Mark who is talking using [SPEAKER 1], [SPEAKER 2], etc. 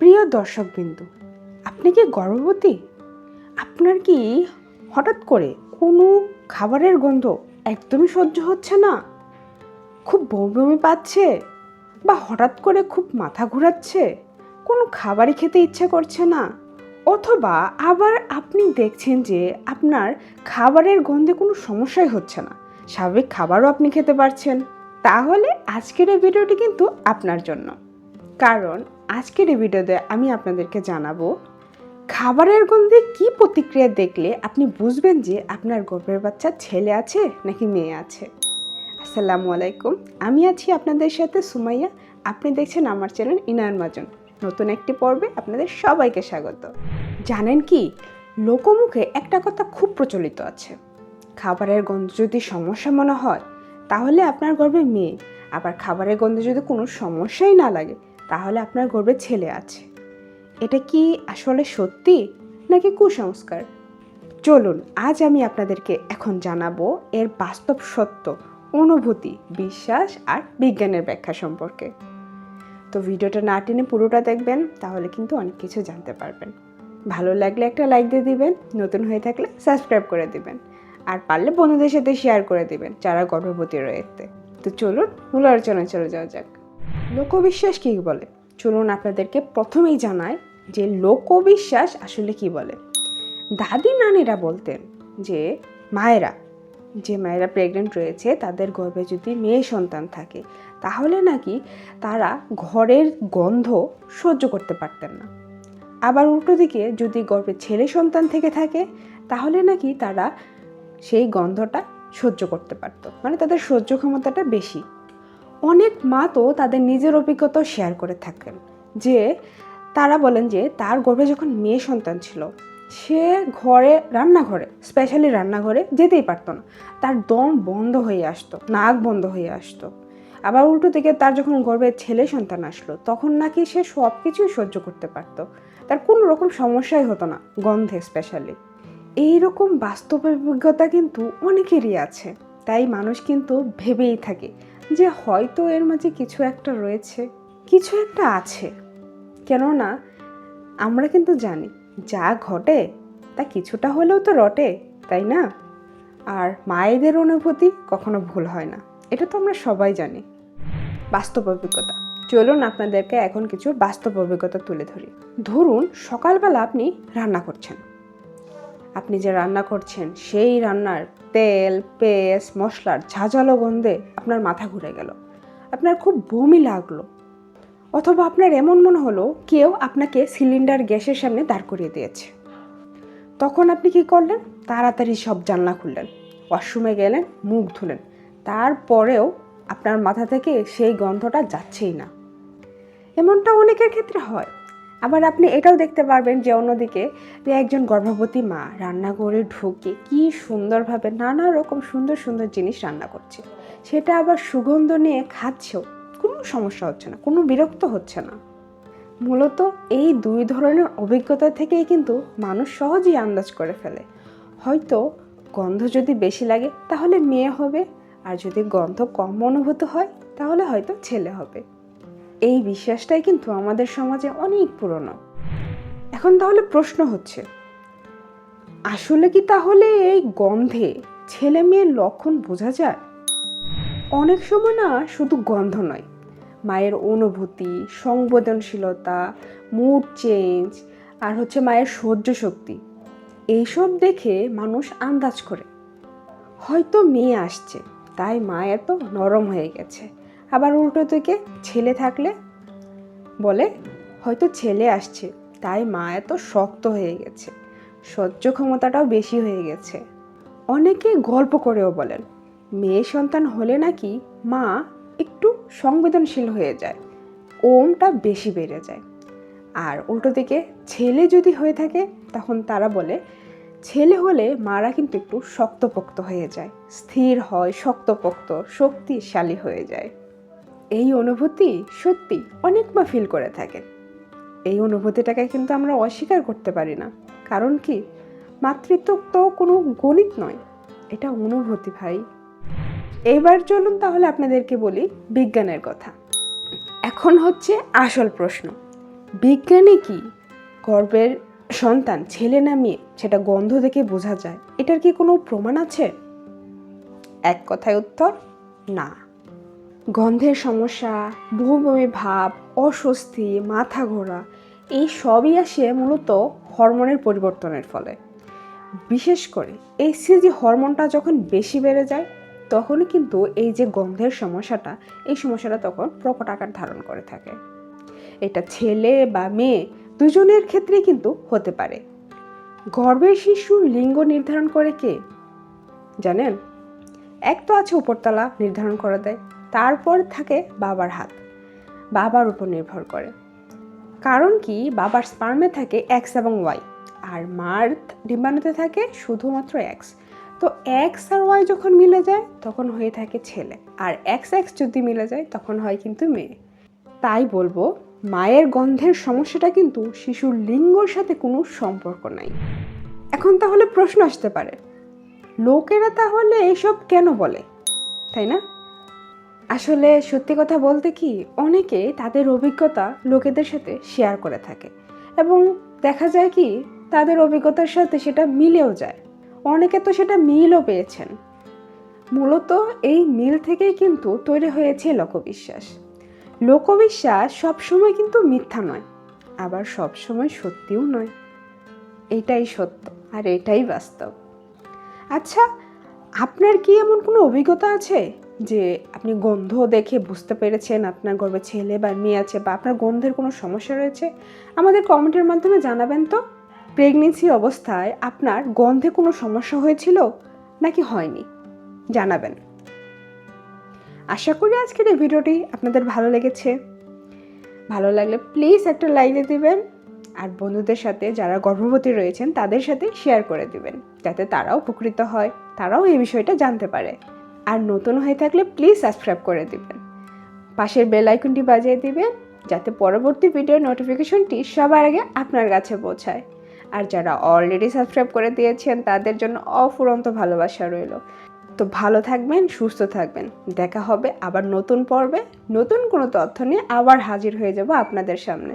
[SPEAKER 1] প্রিয় দর্শকবিন্দু, আপনি কি গর্ভবতী? আপনার কি হঠাৎ করে কোনো খাবারের গন্ধ একদমই সহ্য হচ্ছে না? খুব বমি বমি পাচ্ছে বা হঠাৎ করে খুব মাথা ঘোরাচ্ছে, কোনো খাবারই খেতে ইচ্ছে করছে না? অথবা আবার আপনি দেখছেন যে আপনার খাবারের গন্ধে কোনো সমস্যাই হচ্ছে না, স্বাভাবিক খাবারও আপনি খেতে পারছেন। তাহলে আজকের এই ভিডিওটি কিন্তু আপনার জন্য। কারণ আজকের এই ভিডিওতে আমি আপনাদেরকে জানাব, খাবারের গন্ধে কি প্রতিক্রিয়া দেখলে আপনি বুঝবেন যে আপনার গর্ভের বাচ্চা ছেলে আছে নাকি মেয়ে আছে? আসসালামু আলাইকুম, আমি আছি আপনাদের সাথে সুমাইয়া। আপনি দেখছেন আমার চ্যানেল ইনার মাজন। নতুন একটি পর্বে আপনাদের সবাইকে স্বাগত। জানেন কি, লোকমুখে একটা কথা খুব প্রচলিত আছে। খাবারের গন্ধ যদি সমস্যা মনে হয়, তাহলে আপনার গর্ভে মেয়ে। আবার খাবারের গন্ধে যদি কোনো সমস্যাই না লাগে তাহলে আপনার গর্ভে ছেলে আছে। এটা কি আসলে সত্যি নাকি কুসংস্কার? চলুন, আজ আমি আপনাদেরকে এখন জানাব এর বাস্তব সত্য, অনুভূতি, বিশ্বাস আর বিজ্ঞানের ব্যাখ্যা সম্পর্কে। তো ভিডিওটা না টেনে পুরোটা দেখবেন, তাহলে কিন্তু অনেক কিছু জানতে পারবেন। ভালো লাগলে একটা লাইক দিয়ে দিবেন, নতুন হয়ে থাকলে সাবস্ক্রাইব করে দিবেন। আর পারলে বন্ধুদের সাথে শেয়ার করে দিবেন, যারা গর্ভবতী রয়েছে। তো চলুন, মূল আলোচনায় চলে যাওয়া যাক। লোকবিশ্বাস কী বলে? চলুন আপনাদেরকে প্রথমেই জানাই যে লোকবিশ্বাস আসলে কি বলে? দাদি নানিরা বলতেন যে মায়েরা যে মায়েরা প্রেগনেন্ট রয়েছে, তাদের গর্ভে যদি মেয়ে সন্তান থাকে, তাহলে নাকি তারা ঘরের গন্ধ সহ্য করতে পারতেন না। আবার উল্টো দিকে যদি গর্ভে ছেলে সন্তান থেকে থাকে, তাহলে নাকি তারা সেই গন্ধটা সহ্য করতে পারতো। মানে তাদের সহ্য ক্ষমতাটা বেশি। অনেক মা তো তাদের নিজের অভিজ্ঞতাও শেয়ার করে থাকেন। যে তারা বলেন যে তার গর্ভে যখন মেয়ে সন্তান ছিল, সে ঘরে, রান্নাঘরে স্পেশালি রান্নাঘরে যেতেই পারতো না। তার দম বন্ধ হয়ে আসতো, নাক বন্ধ হয়ে আসতো। আবার উল্টো দিকে তার যখন গর্ভে ছেলে সন্তান আসলো, তখন নাকি সে সব কিছুই সহ্য করতে পারতো। তার কোনো রকম সমস্যাই হতো না গন্ধে স্পেশালি এইরকম বাস্তব অভিজ্ঞতা কিন্তু অনেকেরই আছে। তাই মানুষ কিন্তু ভেবেই থাকে যে হয়তো এর মাঝে কিছু একটা রয়েছে, কিছু একটা আছে। কেননা, আমরা কিন্তু জানি, যা ঘটে, তা কিছুটা হলেও তো রটে, তাই না? আর মায়েদের অনুভূতি কখনো ভুল হয় না, এটা তো আমরা সবাই জানি। বাস্তব অভিজ্ঞতা। চলুন আপনাদেরকে এখন কিছু বাস্তব অভিজ্ঞতা তুলে ধরি। ধরুন, সকালবেলা আপনি রান্না করছেন। আপনি যে রান্না করছেন, সেই রান্নার তেল, পেস্ট, মশলার ঝাঁঝালো গন্ধে আপনার মাথা ঘুরে গেল। আপনার খুব বমি লাগল। অথবা আপনার এমন মনে হলো, কেউ আপনাকে সিলিন্ডার গ্যাসের সামনে দাঁড় করিয়ে দিয়েছে। তখন আপনি কি করলেন? তাড়াতাড়ি সব জানলা খুললেন। ওয়াশরুমে গেলেন, মুখ ধুলেন। তারপরেও আপনার মাথা থেকে সেই গন্ধটা যাচ্ছেই না। এমনটা অনেকের ক্ষেত্রে হয়। আবার আপনি এটাও দেখতে পারবেন যে অন্যদিকে যে একজন গর্ভবতী মা রান্নাঘরে ঢুকে কি সুন্দরভাবে নানা রকম সুন্দর সুন্দর জিনিস রান্না করছে। সেটা আবার সুগন্ধ নিয়ে খাচ্ছেও, কোনো সমস্যা হচ্ছে না, কোনো বিরক্ত হচ্ছে না। মূলত এই দুই ধরনের অভিজ্ঞতা থেকেই কিন্তু মানুষ সহজেই আন্দাজ করে ফেলে। হয়তো গন্ধ যদি বেশি লাগে, তাহলে মেয়ে হবে, আর যদি গন্ধ কম অনুভূত হয়, তাহলে হয়তো ছেলে হবে। এই বিশ্বাসটাই কিন্তু আমাদের সমাজে অনেক পুরনো। এখন তাহলে প্রশ্ন হচ্ছে, আসলে কি তাহলে এই গন্ধে ছেলে মেয়ের লক্ষণ বোঝা যায়? অনেক সময় না শুধু গন্ধ নয়, মায়ের অনুভূতি, সংবেদনশীলতা মুড চেঞ্জ আর হচ্ছে মায়ের সহ্য শক্তি, এইসব দেখে মানুষ আন্দাজ করে। হয়তো মেয়ে আসছে, তাই মা এত নরম হয়ে গেছে। আবার উল্টো দিকে ছেলে থাকলে? বলে, হয়তো ছেলে আসছে। তাই মা এত শক্ত হয়ে গেছে। সহ্য ক্ষমতাটাও বেশি হয়ে গেছে। অনেকে গল্প করেও বলেন, মেয়ে সন্তান হলে নাকি মা একটু সংবেদনশীল হয়ে যায়, ওমটা বেশি বেড়ে যায়। আর উল্টো দিকে, ছেলে যদি হয়ে থাকে, তখন তারা বলে, ছেলে হলে মারা কিন্তু একটু শক্তপোক্ত হয়ে যায়, স্থির হয়, শক্তপোক্ত, শক্তিশালী হয়ে যায়। এই অনুভূতি সত্যি অনেক মা ফিল করে থাকে। এই অনুভূতিটাকে কিন্তু আমরা অস্বীকার করতে পারি না। কারণ কি? মাতৃত্ব তো কোনো গণিত নয়। এটা অনুভূতি ভাই। এবার চলুন তাহলে আপনাদেরকে বলি বিজ্ঞানের কথা। এখন হচ্ছে আসল প্রশ্ন। বিজ্ঞানী কি গর্বের সন্তান, ছেলে না মেয়ে? সেটা গন্ধ দেখে বোঝা যায়। এটার কি কোনো প্রমাণ আছে? এক কথায় উত্তর, না। গন্ধের সমস্যা বহুবমি ভাব, অস্বস্তি, মাথা ঘোরা, এই সবই আসে মূলত হরমোনের পরিবর্তনের ফলে। বিশেষ করে এই সিজি হরমোনটা যখন বেশি বেড়ে যায়, তখনই কিন্তু এই যে গন্ধের সমস্যাটা, এই সমস্যাটা তখন প্রকট আকার ধারণ করে থাকে। এটা ছেলে বা মেয়ে দুজনের ক্ষেত্রে কিন্তু হতে পারে। গর্ভের শিশুর লিঙ্গ নির্ধারণ করে কে? জানেন? এক তো আছে উপরতলা নির্ধারণ করে দেয়, তারপর থাকে বাবার হাত। বাবার উপর নির্ভর করে। কারণ কি? বাবার স্পার্মে থাকে এক্স এবং ওয়াই আর মার ডিম্বাণুতে থাকে শুধুমাত্র এক্স তো এক্স আর ওয়াই যখন মিলে যায়, তখন হয়ে থাকে ছেলে, আর এক্স এক্স যদি মিলে যায়, তখন হয় কিন্তু মেয়ে। তাই বলব, মায়ের গন্ধের সমস্যাটা কিন্তু শিশুর লিঙ্গর সাথে কোনো সম্পর্ক নাই। এখন তাহলে প্রশ্ন আসতে পারে লোকেরা তাহলে এসব কেন বলে? তাই না? আসলে সত্যি কথা বলতে কি, অনেকে তাদের অভিজ্ঞতা লোকেদের সাথে শেয়ার করে থাকে এবং দেখা যায় কি, তাদের অভিজ্ঞতার সাথে সেটা মিলেও যায়। অনেকে তো সেটা মিলও পেয়েছেন। মূলত এই মিল থেকেই কিন্তু তৈরি হয়েছে লোকবিশ্বাস। লোকবিশ্বাস সবসময় কিন্তু মিথ্যা নয়, আবার সবসময় সত্যিও নয়। এটাই সত্য আর এটাই বাস্তব। আচ্ছা আপনার কি এমন কোনো অভিজ্ঞতা আছে যে আপনি গন্ধ দেখে বুঝতে পেরেছেন আপনার গর্ভে ছেলে বা মেয়ে আছে বা আপনার গন্ধের কোনো সমস্যা রয়েছে? আমাদের কমেন্টের মাধ্যমে জানাবেন তো। প্রেগনেন্সি অবস্থায় আপনার গন্ধে কোনো সমস্যা হয়েছিল নাকি হয়নি? জানাবেন। আশা করি আজকের এই ভিডিওটি আপনাদের ভালো লেগেছে। ভালো লাগলে প্লিজ একটা লাইক দিয়ে দিবেন। আর বন্ধুদের সাথে যারা গর্ভবতী রয়েছেন, তাদের সাথে শেয়ার করে দিবেন, যাতে তারাও উপকৃত হয়, তারাও এই বিষয়টা জানতে পারে। আর নতুন হয়ে থাকলে প্লিজ সাবস্ক্রাইব করে দিবেন। পাশের বেল আইকনটি বাজিয়ে দিবেন, যাতে পরবর্তী ভিডিওর নোটিফিকেশনটি সবার আগে আপনার কাছে পৌঁছায়। আর যারা অলরেডি সাবস্ক্রাইব করে দিয়েছেন, তাদের জন্য অফুরন্ত ভালোবাসা রইল। তো ভালো থাকবেন, সুস্থ থাকবেন। দেখা হবে আবার নতুন পর্বে। নতুন কোনো তথ্য নিয়ে আবার হাজির হয়ে যাব আপনাদের সামনে।